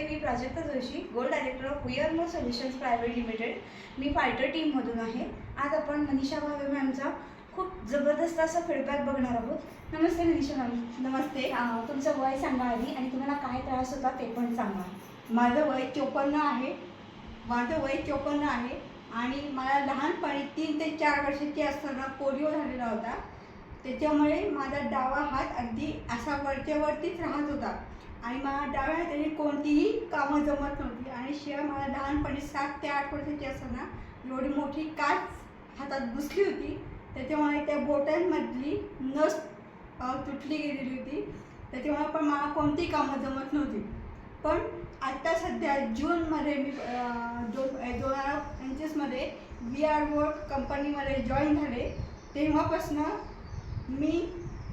Me Prajakta Joshi gold director of no solutions private limited me fighter टीममधून आहे. आज आपण मनीषा भावे मॅमचा खूप जबरदस्त असा फीडबॅक बघणार आहोत. नमस्ते मनीषा मॅम. नमस्ते. तुमचं वय सांगा आधी आणि तुम्हाला काय त्रास होता ते पण सांगा. माझं वय चोपन्न आहे. माझं वय चोपन्न आहे आणि मला लहानपणी तीन ते चार वर्षाची असताना पोलिओ झालेला होता. त्याच्यामुळे माझा डावा हात अगदी असा वरच्या वरतीच राहत होता. आणि मला डाव्या हाताने कोणतीही कामं जमत नव्हती. आणि शिवाय मला लहानपणी सात ते आठ वर्षाची असताना एवढी मोठी काच हातात घुसली होती. त्याच्यामुळे त्या बोटांमधली नस तुटली गेलेली होती. त्याच्यामुळे पण मला कोणतीही कामं जमत नव्हती. पण आत्ता सध्या जूनमध्ये मी दोन दोन हजार पंचवीसमध्ये वी आर वर्क कंपनीमध्ये जॉईन झाले. तेव्हापासनं मी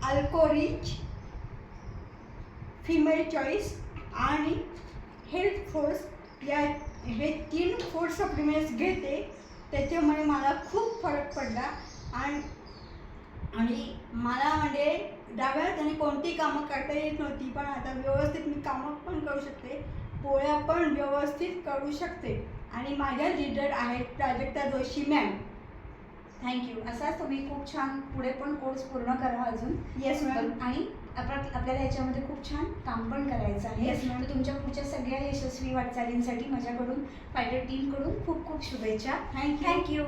अल्कोरिच फिमेल चॉईस आणि हेल्थ फोर्स या हे तीन फूड सप्लिमेंट्स घेते. त्याच्यामुळे मला खूप फरक पडला. आणि आणि मला म्हणजे डाव्या हाताने कोणती कामं करता येत नव्हती पण आता व्यवस्थित मी कामं पण करू शकते. पोळ्या पण व्यवस्थित करू शकते. आणि माझ्या लिडर आहेत प्राजक्ता जोशी मॅम थँक्यू असाच तुम्ही खूप छान पुढे पण कोर्स पूर्ण करा अजून. येस मॅम आणि आपल्याला याच्यामध्ये खूप छान काम पण करायचं आहे. Ma'am. तर तुमच्या पुढच्या सगळ्या यशस्वी वाटचालींसाठी माझ्याकडून फायटर टीमकडून खूप खूप शुभेच्छा. Thank you thank you